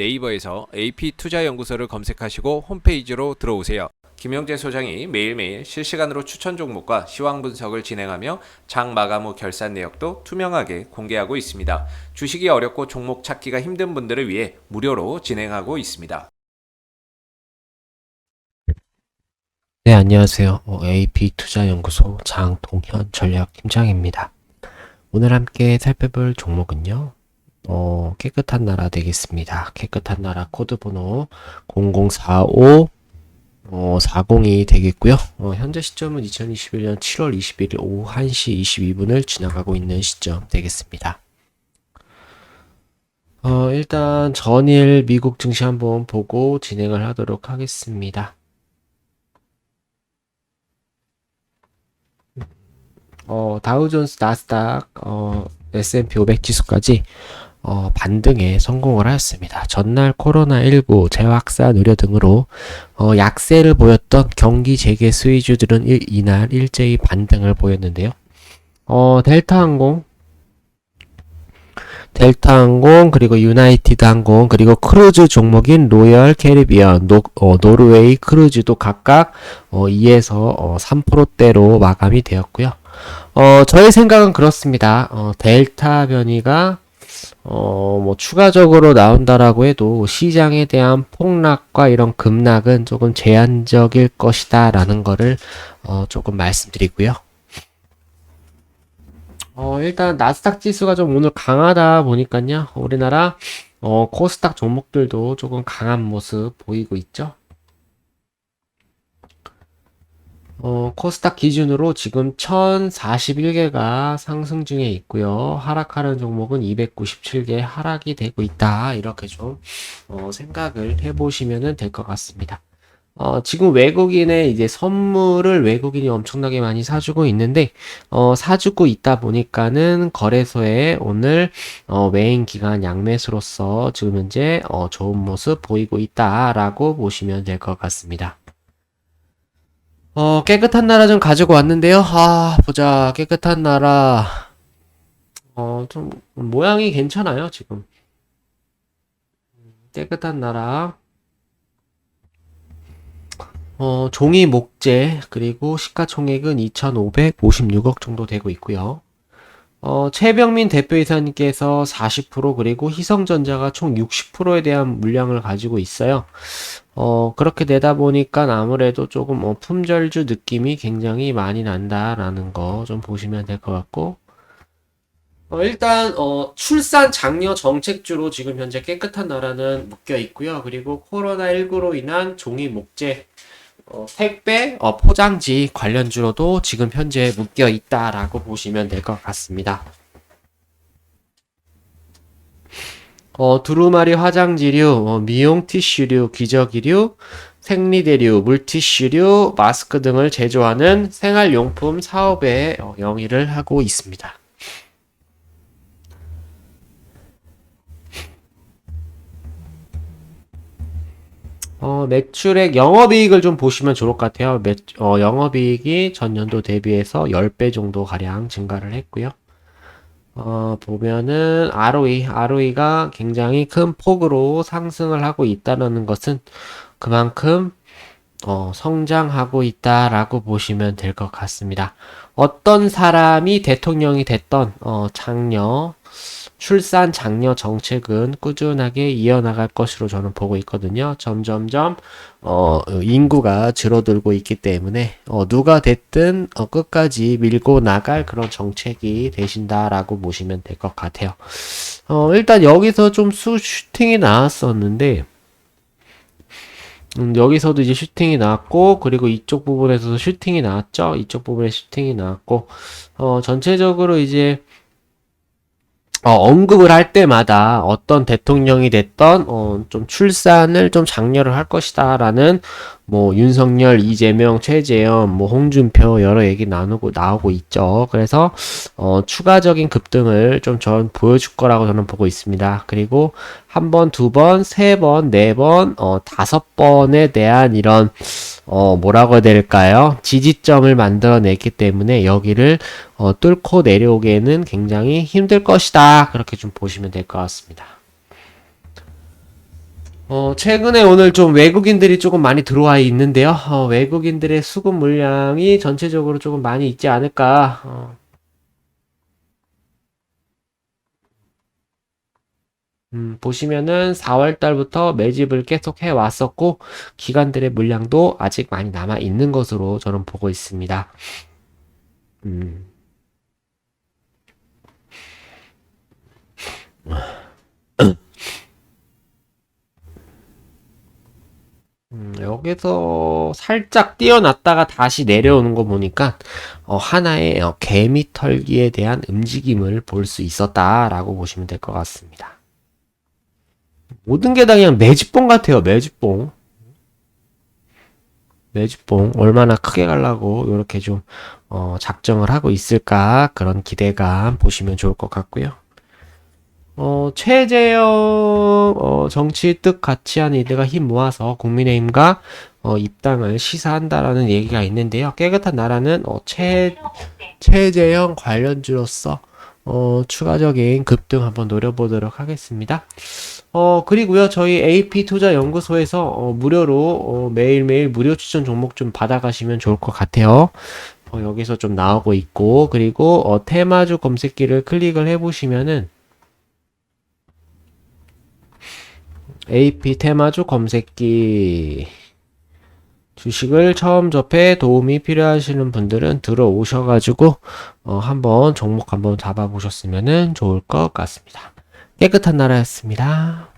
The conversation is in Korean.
네이버에서 AP투자연구소를 검색하시고 홈페이지로 들어오세요. 김영재 소장이 매일매일 실시간으로 추천 종목과 시황 분석을 진행하며 장 마감 후 결산 내역도 투명하게 공개하고 있습니다. 주식이 어렵고 종목 찾기가 힘든 분들을 위해 무료로 진행하고 있습니다. 네, 안녕하세요. 어, AP투자연구소 장동현 전략팀장입니다. 오늘 함께 살펴볼 종목은요. 어, 깨끗한 나라 되겠습니다. 깨끗한 나라 코드 번호 0045 어, 40이 되겠고요. 어, 현재 시점은 2021년 7월 21일 오후 1시 22분을 지나가고 있는 시점 되겠습니다. 어, 일단 전일 미국 증시 한번 보고 진행을 하도록 하겠습니다. 어, 다우존스, 나스닥, 어, S&P 500 지수까지 어, 반등에 성공을 하였습니다. 전날 코로나19 재확산 우려 등으로 어, 약세를 보였던 경기 재개 수혜주들은 일, 이날 일제히 반등을 보였는데요. 어, 델타항공, 델타항공 그리고 유나이티드 항공 그리고 크루즈 종목인 로열 캐리비언 노, 어, 노르웨이 크루즈도 각각 어, 2에서 어, 3%대로 마감이 되었고요. 어, 저의 생각은 그렇습니다. 어, 델타 변이가 어, 뭐 추가적으로 나온다라고 해도 시장에 대한 폭락과 이런 급락은 조금 제한적일 것이다라는 거를 어, 조금 말씀드리고요. 어, 일단 나스닥 지수가 좀 오늘 강하다 보니까요. 우리나라 어, 코스닥 종목들도 조금 강한 모습 보이고 있죠. 어, 코스닥 기준으로 지금 1041개가 상승 중에 있고요. 하락하는 종목은 297개 하락이 되고 있다. 이렇게 좀 어, 생각을 해보시면 될 것 같습니다. 어, 지금 외국인의 이제 선물을 외국인이 엄청나게 많이 사주고 있는데, 어, 사주고 있다 보니까는 거래소에 오늘, 어, 메인 기간 양매수로서 지금 현재, 어, 좋은 모습 보이고 있다라고 보시면 될 것 같습니다. 어, 깨끗한 나라 좀 가지고 왔는데요. 아, 보자. 깨끗한 나라. 어, 좀, 모양이 괜찮아요, 지금. 깨끗한 나라. 어, 종이 목재, 그리고 시가총액은 2,556억 정도 되고 있고요. 어, 최병민 대표이사님께서 40% 그리고 희성전자가 총 60%에 대한 물량을 가지고 있어요. 어, 그렇게 되다 보니까 아무래도 조금 어, 품절주 느낌이 굉장히 많이 난다라는 거 좀 보시면 될 것 같고, 어, 일단, 어, 출산 장려 정책주로 지금 현재 깨끗한 나라는 묶여 있고요. 그리고 코로나19로 인한 종이 목재, 어, 택배, 어, 포장지 관련주로도 지금 현재 묶여 있다라고 보시면 될 것 같습니다. 어, 두루마리 화장지류, 어, 미용 티슈류, 기저귀류, 생리대류, 물티슈류, 마스크 등을 제조하는 생활용품 사업에 어, 영위를 하고 있습니다. 어, 매출액 영업이익을 좀 보시면 좋을 것 같아요. 매, 어, 영업이익이 전년도 대비해서 10배 정도 가량 증가를 했고요. 어, 보면은 ROE, ROE가 굉장히 큰 폭으로 상승을 하고 있다는 것은 그만큼 어, 성장하고 있다라고 보시면 될 것 같습니다. 어떤 사람이 대통령이 됐던 어, 장려 출산 장려 정책은 꾸준하게 이어나갈 것으로 저는 보고 있거든요. 점점점 어, 인구가 줄어들고 있기 때문에 어, 누가 됐든 어, 끝까지 밀고 나갈 그런 정책이 되신다라고 보시면 될 것 같아요. 어, 일단 여기서 좀 수 슈팅이 나왔었는데 음, 여기서도 이제 슈팅이 나왔고, 그리고 이쪽 부분에서도 슈팅이 나왔죠? 이쪽 부분에 슈팅이 나왔고, 어, 전체적으로 이제, 어, 언급을 할 때마다 어떤 대통령이 됐던, 어, 좀 출산을 좀 장려를 할 것이다, 라는, 뭐, 윤석열, 이재명, 최재형, 뭐, 홍준표, 여러 얘기 나누고, 나오고 있죠. 그래서, 어, 추가적인 급등을 좀 전 보여줄 거라고 저는 보고 있습니다. 그리고, 한 번, 두 번, 세 번, 네 번, 어, 다섯 번에 대한 이런, 어, 뭐라고 해야 될까요? 지지점을 만들어냈기 때문에 여기를 어, 뚫고 내려오기에는 굉장히 힘들 것이다. 그렇게 좀 보시면 될 것 같습니다. 어, 최근에 오늘 좀 외국인들이 조금 많이 들어와 있는데요. 어, 외국인들의 수급 물량이 전체적으로 조금 많이 있지 않을까. 어. 음, 보시면은 4월 달부터 매집을 계속 해 왔었고, 기관들의 물량도 아직 많이 남아 있는 것으로 저는 보고 있습니다. 음. 음, 여기서 살짝 뛰어났다가 다시 내려오는 거 보니까 어, 하나의 어, 개미 털기에 대한 움직임을 볼 수 있었다라고 보시면 될 것 같습니다. 모든 게 다 그냥 매집봉 같아요. 매집봉. 매집봉 얼마나 크게 가려고 이렇게 좀 어, 작정을 하고 있을까 그런 기대감 보시면 좋을 것 같고요. 어, 최재형 어, 정치 뜻 같이 한 이들과 힘 모아서 국민의힘과 어, 입당을 시사한다라는 얘기가 있는데요. 깨끗한 나라는 어, 최 최재형 관련주로서 어, 추가적인 급등 한번 노려보도록 하겠습니다. 어, 그리고요, 저희 AP 투자 연구소에서 어, 무료로 어, 매일매일 무료 추천 종목 좀 받아가시면 좋을 것 같아요. 어, 여기서 좀 나오고 있고, 그리고 어, 테마주 검색기를 클릭을 해보시면은 AP 테마주 검색기 주식을 처음 접해 도움이 필요하시는 분들은 들어오셔가지고 어, 한번 종목 한번 잡아보셨으면 좋을 것 같습니다. 깨끗한 나라였습니다.